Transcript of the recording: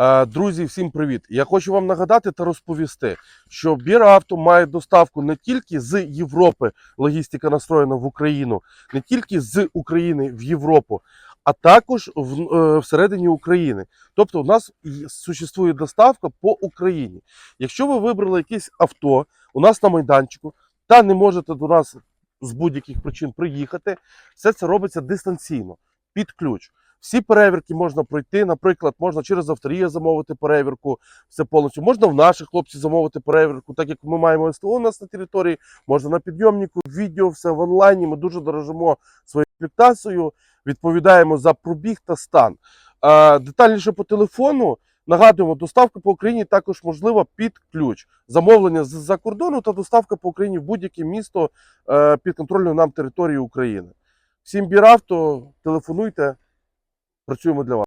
Е, Друзі, всім привіт! Я хочу вам нагадати та розповісти, що Біравто має доставку не тільки з Європи, логістика настроєна в Україну, не тільки з України в Європу, а також в, е, всередині України. Тобто, у нас существує доставка по Україні. Якщо ви вибрали якесь авто у нас на майданчику та не можете до нас з будь-яких причин приїхати, все це робиться дистанційно під ключ. Всі перевірки можна пройти. Наприклад, можна через авторія замовити перевірку, все повністю. Можна в наших хлопців замовити перевірку, так як ми маємо СТО у нас на території, можна на підйомнику, відео, все в онлайні. Ми дуже дорожимо своєю комплектацією, відповідаємо за пробіг та стан. Детальніше по телефону. Нагадуємо, доставка по Україні також можлива під ключ. Замовлення з-за кордону та доставка по Україні в будь-яке місто е, під контрольною нам території України. Всім біравто, телефонуйте, працюємо для вас.